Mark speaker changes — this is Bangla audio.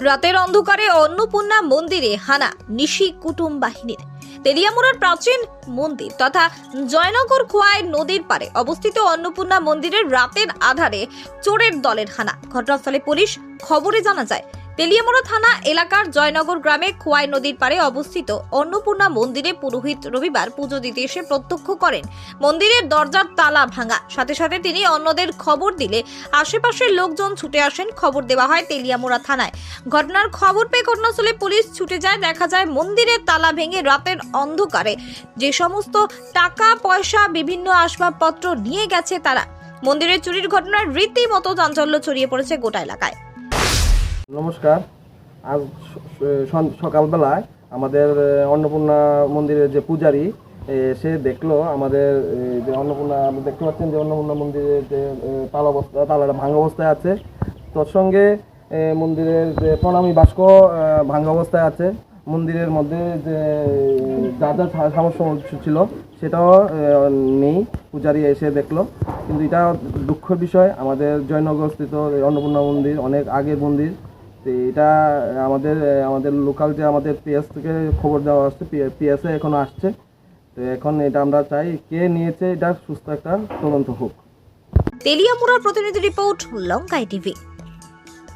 Speaker 1: রাতের অন্ধকারে অন্নপূর্ণা মন্দিরে হানা নিশি কুটুম বাহিনীর। তেলিয়ামুড়ার প্রাচীন মন্দির তথা জয়নগর খোয়াই নদীর পারে অবস্থিত অন্নপূর্ণা মন্দিরের রাতের আধারে চোরের দলের হানা। ঘটনাস্থলে পুলিশ খবরে জানা যায় তেলিয়ামুড়া থানা এলাকার জয়নগর গ্রামে খোয়াই নদীর পারে অবস্থিত অন্নপূর্ণা মন্দিরে পুরোহিত রবিবার পুজো দিতে এসে প্রত্যক্ষ করেন। মন্দিরের দরজার তালা ভাঙা। সাথে সাথে তিনি অন্যদের খবর দিলে আশেপাশের লোকজন ছুটে আসেন। খবর দেওয়া হয় তেলিয়ামোড়া থানায়। ঘটনার খবর পেয়ে ঘটনাস্থলে পুলিশ ছুটে যায়। দেখা যায়, মন্দিরের তালা ভেঙে রাতের অন্ধকারে যে সমস্ত টাকা, পয়সা, বিভিন্ন আসবাবপত্র নিয়ে গেছে তারা। মন্দিরের চুরির ঘটনায় রীতিমতো চাঞ্চল্য ছড়িয়ে পড়েছে গোটা এলাকায়।
Speaker 2: নমস্কার। আজ সকালবেলায় আমাদের অন্নপূর্ণা মন্দিরের যে পূজারী সে দেখল আমাদের যে অন্নপূর্ণা দেখতে পাচ্ছেন যে অন্নপূর্ণা মন্দিরের যে তালা অবস্থা তালাটা ভাঙা অবস্থায় আছে। তোর সঙ্গে মন্দিরের যে প্রণামী বাস্ক ভাঙা অবস্থায় আছে। মন্দিরের মধ্যে যে, যা যা সা- সামর্থ্য ছিল, সেটাও নেই। পূজারী এসে দেখল। কিন্তু এটা দুঃখের বিষয়, আমাদের জয়নগরস্থিত অন্নপূর্ণা মন্দির অনেক আগের মন্দির। তো এটা, আমাদের আমাদের লোকাল যে আমাদের পিএস থেকে খবর দেওয়া আসছে পিএসএ এখন আসছে। তো এখন এটা আমরা চাই কে নিয়েছে, এটা সুস্থ একটা তদন্ত হোক।
Speaker 1: তেলিয়ামুড়ার প্রতিনিধি রিপোর্ট লঙ্কাই টিভি।